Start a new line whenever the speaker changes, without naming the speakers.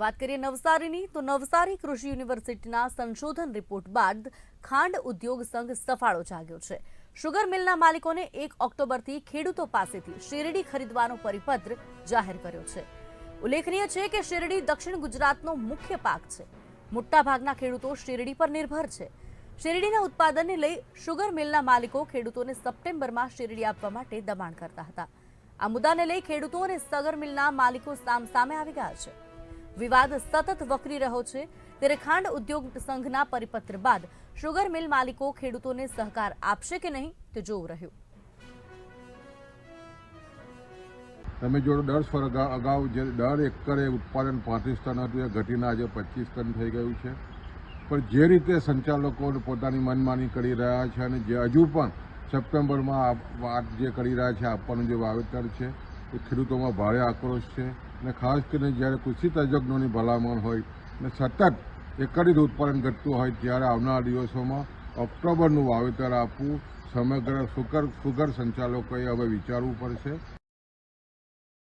વાત કરીએ નવસારીની, તો નવસારી કૃષિ યુનિવર્સિટીના સંશોધન રિપોર્ટ બાદ ખાંડ ઉદ્યોગ સંઘ સફાળો જાગ્યો છે. શુગર મિલના માલિકોને એક ઓક્ટોબરથી ખેડૂતો પાસેથી શેરડી ખરીદવાનો પરિપત્ર જાહેર કર્યો છે. ઉલ્લેખનીય છે કે શેરડી દક્ષિણ ગુજરાતનો મુખ્ય પાક છે. મોટાભાગના ખેડૂતો શેરડી પર નિર્ભર છે. શેરડીના ઉત્પાદનને લઈ શુગર મિલના માલિકો ખેડૂતોને સપ્ટેમ્બરમાં શેરડી આપવા માટે દબાણ કરતા હતા. આ મુદ્દાને લઈ ખેડૂતો અને સગર મિલના માલિકો સામસામે આવી ગયા છે. વિવાદ સતત વકરી રહ્યો છે. ત્યારે ખાંડ ઉદ્યોગ સંઘના પરિપત્ર બાદ શુગર મિલ માલિકો ખેડૂતોને સહકાર આપશે કે નહીં તે જોવું રહ્યું.
તમે જોડો દસ વર્ષ અગાઉ જે દર એકરે ઉત્પાદન પાંત્રીસ ટન હતું, એ ઘટીને આજે પચીસ ટન થઈ ગયું છે. પણ જે રીતે સંચાલકો પોતાની મનમાની કરી રહ્યા છે અને જે હજુ પણ સપ્ટેમ્બરમાં જે કરી રહ્યા છે, આપવાનું જે વાવેતર છે, એ ખેડૂતોમાં ભારે આક્રોશ છે. અને ખાસ કરીને જ્યારે કૃષિ તજજ્ઞોની ભલામણ હોય અને સતત જ ઉત્પાદન ઘટતું હોય ત્યારે આવનારા દિવસોમાં ઓક્ટોબરનું વાવેતર આપવું સમગ્ર સુગર સુગર સંચાલકોએ હવે વિચારવું પડશે.